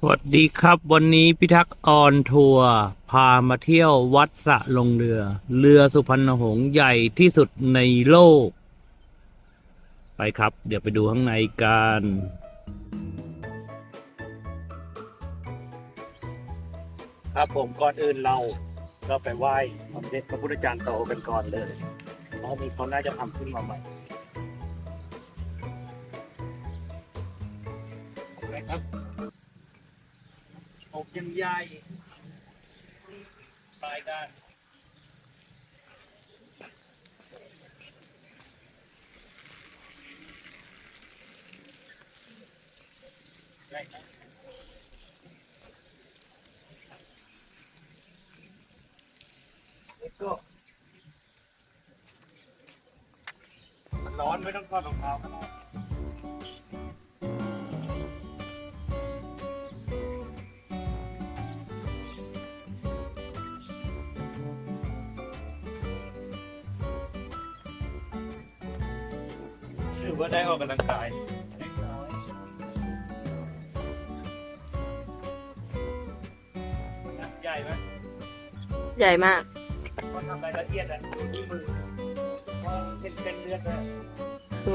สวัสดีครับวันนี้พิทักษ์ออนทัวร์พามาเที่ยววัดสะลงเรือ เรือสุพรรณหงษ์ใหญ่ที่สุดในโลก ไปครับ เดี๋ยวไปดูข้างในกันครับผมก่อนอื่นเราก็ไปไหว้สมเด็จพระพุทธจารย์โตกันก่อนเลยเพราะมีเขาน่าจะทำขึ้นมาใหม่ครับ ยังใหญ่ปลายกันได้แล้วก็มันร้อนไม่ต้องถอดรองเท้าก็ได้ถือว่ ได้ออกกำลังกายเล็กน้อยนะใหญ่ไหมใหญ่มาก ก็ทำรายละเอียดอะดูที่มือว่าเส้นเป็นเลือดนะดู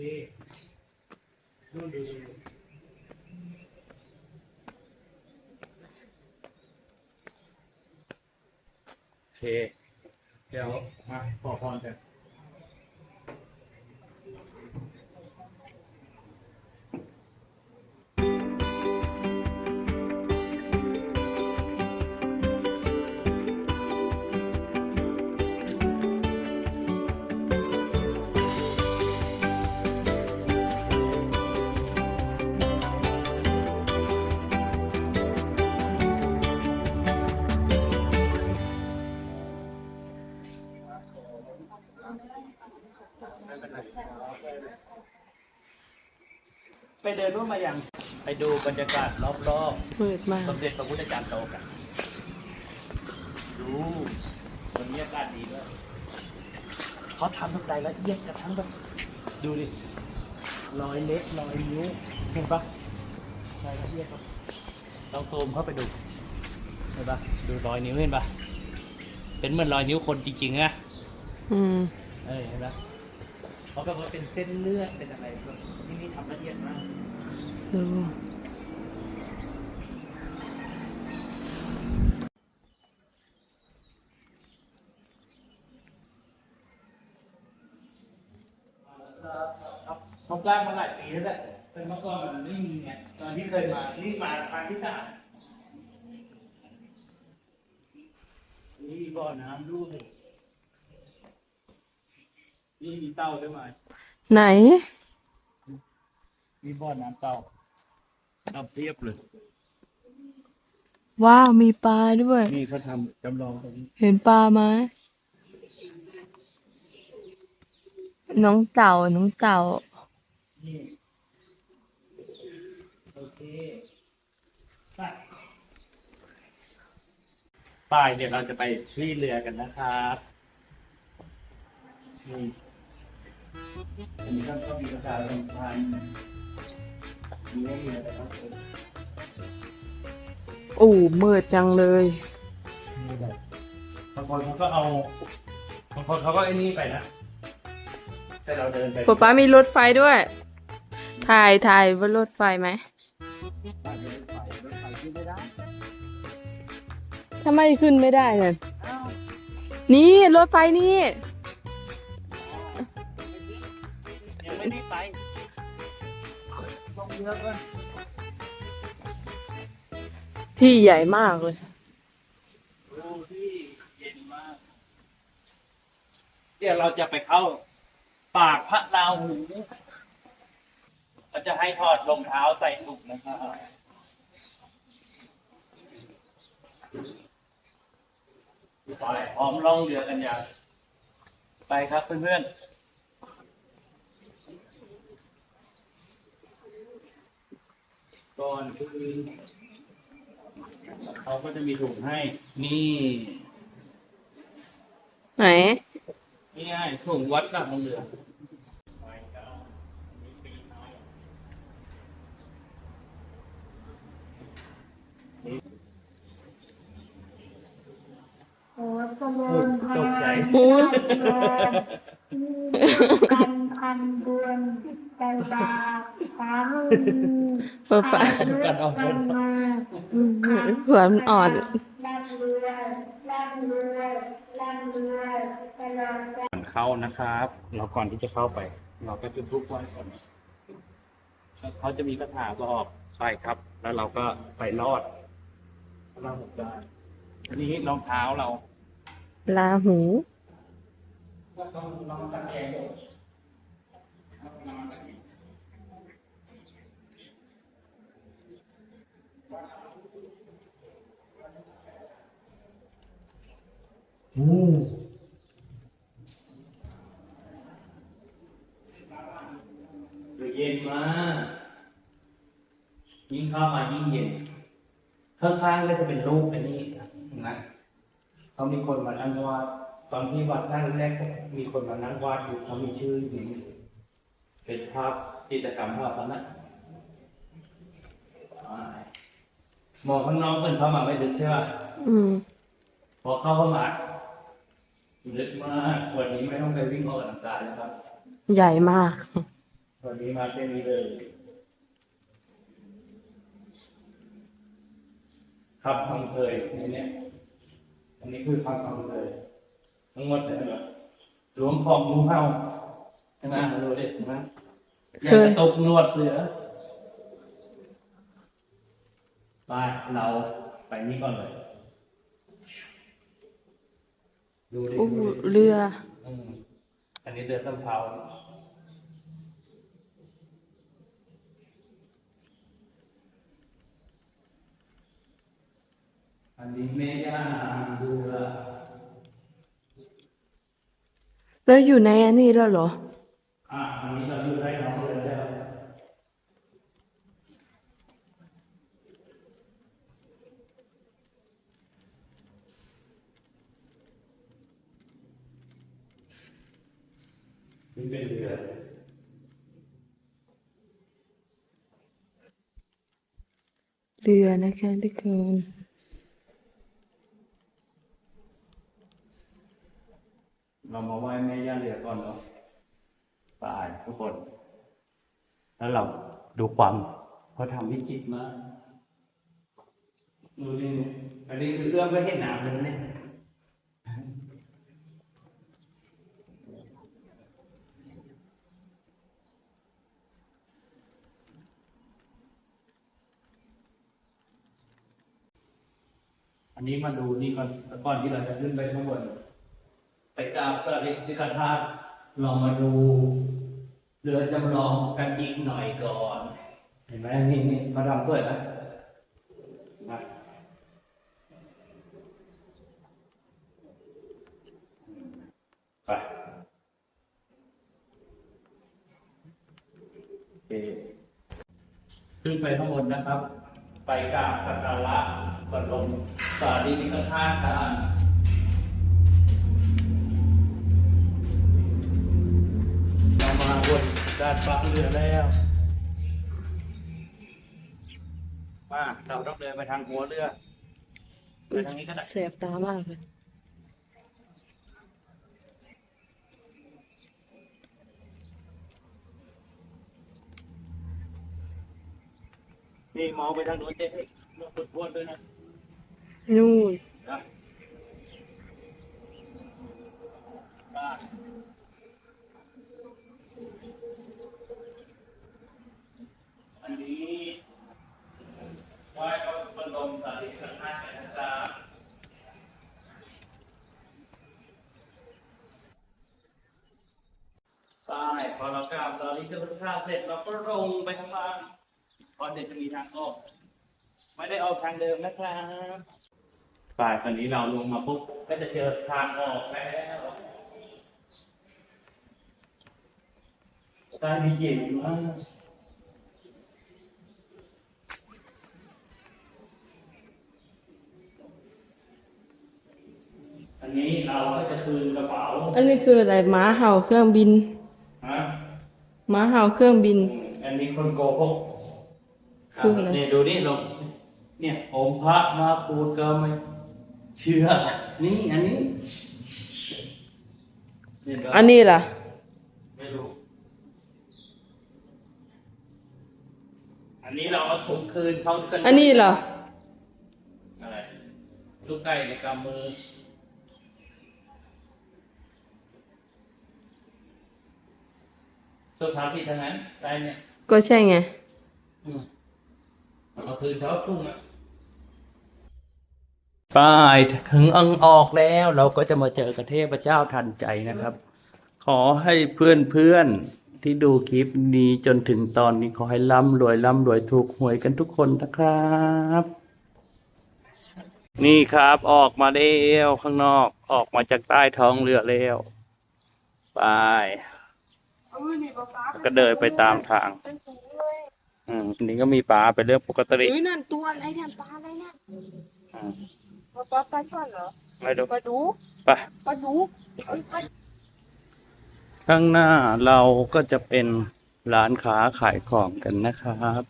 นี่ดูดูดูโอเค เดี๋ยวมาขอพรกัน ไปเดินนู่นมาอย่างไปดูบรรยากาศรอบมืดมาก ๆ สมเด็จพระพุทธจารย์โตกันดูวันนี้อากาศดีด้วยเขาทำทุกรายละเอียดกระทั่งแบบดูดิรอยเล็บรอยนิ้วเห็นปะรายละเอียดปะลองโซมเข้าไปดูเห็นปะดูรอยนิ้วเห็นปะเป็นเหมือนรอยนิ้วคนจริงๆนะอืม เออเห็นไหม เขาแบบว่าเป็นเส้นเลือดเป็นอะไรแบบที่นี่ทำละเอียดมากดูครับเขาสร้างมาหลายปีแล้วแหละแต่เมื่อก่อนมันไม่มีไงตอนที่เคยมานี่มาครั้งที่สามนี่บ่อน้ำดูเลย นี่มีเต้าด้วยไหมไหน มีบ่อน้ำเต้าเต้าเทียบเลย ว้าวมีปลาด้วย นี่เขาทำจำลองตรงนี้เห็นปลาไหมน้องเต่าน้องเต่า นี่โอเคไปไปเดี๋ยวเราจะไปที่เรือกันนะครับนี่ อันนี้ก็ก็มีราคาสำคัญมีให้เรือนะครับผมโอ้มืดจังเลยนี่แบบบางคนเขาก็เอาบางคนเขาก็ไอ้นี่ไปนะแต่เราเดินไปป๊าป๊ามีรถไฟด้วย ถ่ายถ่ายว่ารถไฟไหมบ้านเดินไปรถไฟขึ้นไม่ได้ทำไมขึ้นไม่ได้เนี่ยนี่รถไฟนี่ ต้องเรือก่อนที่ใหญ่มากเลย โอ้ที่เย็นมากเดี๋ยวเราจะไปเข้า ปากพระราหูเราจะให้ถอดรองเท้าใส่ถุงนะครับไปพร้อมล่องเรือกันอย่างไปครับเพื่อนๆ ก่อนคืนเขาก็จะมีถุงให้ นี่ไหน นี่ไงถุงวัดกับมันเหลือ โอ้กระบวนตกใจโอ้ยกันพันดว งตลาดฟ้ามือเปิดฝากันออกกันมาหัวมันอ่อนร่ำรวยร่ำรวยร่ำรวยตลอดกาลก่อนเข้านะครับ เราก่อนที่จะเข้าไป เราก็จุดทุกวันก่อนเขาจะมีคาถาบอกไปครับ แล้วเราก็ไปรอดเราหมดได้อันนี้รองเท้าเราลาหูต้องลองตะแคง เย็นมากยิ่งเข้ามายิ่งเย็นข้างๆก็จะเป็นรูปอันนี้นะเขามีคนมานั่งวาดตอนที่วัดนั่งแรกๆมีคนมานั่งวาดอยู่เขามีชื่ออยู่ เป็นภาพจิตรกรรมภาพนั้นนะอ่ามองข้างนอกเพิ่นเข้ามาไม่ลึกใช่ป่ะอืมพอเข้าเข้ามาลึกมากวันนี้ไม่ต้องไปวิ่งออกกำลังกายแล้วครับ ใหญ่มาก วันนี้มาแค่นี้เลยครับพังเคยนี่เนี่ยอันนี้คือพังพังเคยทั้งหมดเลยเหรอรวมของงูเห่า ใช่ไหมดูดิใช่ไหมอยากจะตกหนวดเสือไปเราไปนี่ก่อนเลย ดูดิอู้ดูดิเรือ อืมอันนี้เดินต้นเท้าอันนี้แม่ย่านางเรือแล้วอยู่ในอันนี้แล้วเหรออะอันนี้เราอยู่ได้น้องเรือแล้ว เป็นเรือเรือนะคะทุกคนเรามาไหว้แม่ย่าเรือก่อนเนาะตายทุกคน แล้วเราดูความเขาทำวิจิตรมากดูนี่อันนี้คือเอื้อมไปเห็นหนามเลยนเนี่ย อันนี้มาดูนี่ก่อนก่อนที่เราจะขึ้นไปข้างบนไปกราบสรีริกธาตุลองมาดูเรือจำลองกันอีกหน่อยก่อน เห็นไหมนี่นี่มาทำสวยนะมาไปขึ้นไปข้างบนนะครับ ไปกราบสักการะบรม สารีริกธาตุกันเรามาบนดาดฟ้าเรือแล้ว มาเราต้องเดินไปทางหัวเรือไปทางนี้ก็ได้ เสียบตามากเลย นี่มองไปทางโน้นเจ๊เราปวดปวดด้วยนะ นู่นอันนี้ไหว้พระบรมสารีริกธาตุนะจ๊ะใช่พอเรากราบสารีริกธาตุเสร็จเราก็ลงไปข้างล่างเพราะเดี๋ยวจะมีทางออก ไม่ได้ออกทางเดิมนะครับ ปายตอนนี้เราลงมาปุ๊บก็จะเจอทางออกแล้วตาดีเย็นมากอันนี้เราก็จะคืนกระเป๋า อันนี้คืออะไรหม้าเห่าเครื่องบินฮะหม้าเห่าเครื่องบิน อันนี้คนโกหกคืออะไร นี่ยดูนี่ลงเนี่ย อมพระมาปูดก็ไม่ เชื่อ นี่อันนี้นี่เดี๋ยวอันนี้ล่ะ ไม่รู้ อันนี้เราเอาถุงคืนเขาขึ้นอันนี้เหรอ อะไรลูกไก่ในกำมือ สุดท้ายที่ทางนั้นไก่เนี่ย ก็ใช่ไง อืมเอาคืนเขาทุ่งอะ ป้ายถึงอังออกแล้วเราก็จะมาเจอกับเทพเจ้าทันใจนะครับ ขอให้เพื่อนเพื่อนๆที่ดูคลิปนี้จนถึงตอนนี้ขอให้ร่ำรวยร่ำรวยถูกหวยกันทุกคนนะครับ นี่ครับออกมาแล้วข้างนอกออกมาจากใต้ท้องเรือแล้วไปก็เดินไปตามทาง อืมอันนี้ก็มีปลาเป็นเรื่องปกติเฮ้ยนั่นตัวอะไรนั่นปลาอะไรนั่นอืม ปลาปลาปลาช่อนเหรอไม่ดูปลาดุกไปปลาดุกเอ้ยปลาข้างหน้าเราก็จะเป็นร้านค้าขายของกันนะครับ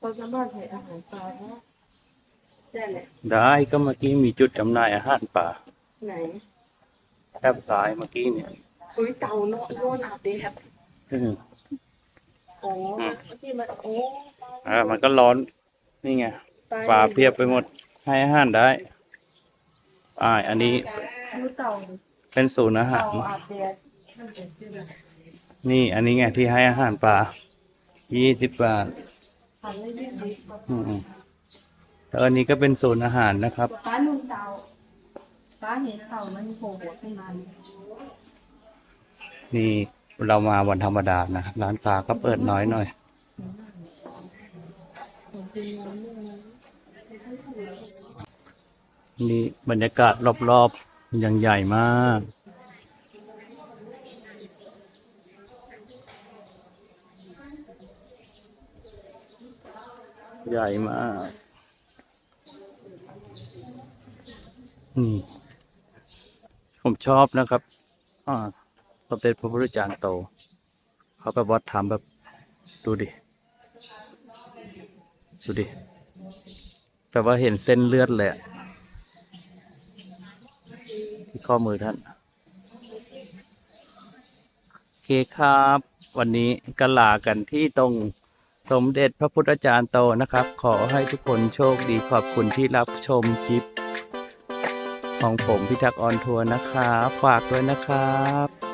เราสามารถให้อาหารปลาได้ได้ไหมได้ก็เมื่อกี้มีจุดจำหน่ายอาหารป่าไหนแทบซ้ายเมื่อกี้เนี่ยเฮ้ยเต่าโนโน่นาเดบอืมโอ้เมื่อกี้มันโอ้ปลาอ่ามันก็ร้อนนี่ไงปลาเพียบไปหมดให้อาหารได้ อ่าอันนี้ดูเต่าดิเป็นศูนย์อาหาเต่ารอาบแดดมันเป็นชื่ออะไรนี่อันนี้ไงที่ให้อาหารปลายี่สิบบาทหันไม่ยืดดิอืมแล้วอันนี้ก็เป็นศูนย์อาหารนะครับ ป้าลุงเต่าป้าเห็นเต่ามันโผล่หัวขึ้นมานี่เรามาวันธรรมดานะร้านค้าก็เปิดน้อยหน่อยนี่ นี่บรรยากาศรอบๆยังใหญ่มาก ใหญ่มาก นี่ ผมชอบนะครับ อ่าสมเด็จพระพุทธจารย์โต เขาแบบว่าทำแบบ ดูดิ ดูดิ แต่ว่าเห็นเส้นเลือดเลยอะ ที่ข้อมือท่านโอเคครับ วันนี้ก็ลากันที่ตรงสมเด็จพระพุทธจารย์โตนะครับ ขอให้ทุกคนโชคดีขอบคุณที่รับชมคลิป ของผมพิทักษ์ออนทัวร์นะครับ ฝากด้วยนะครับ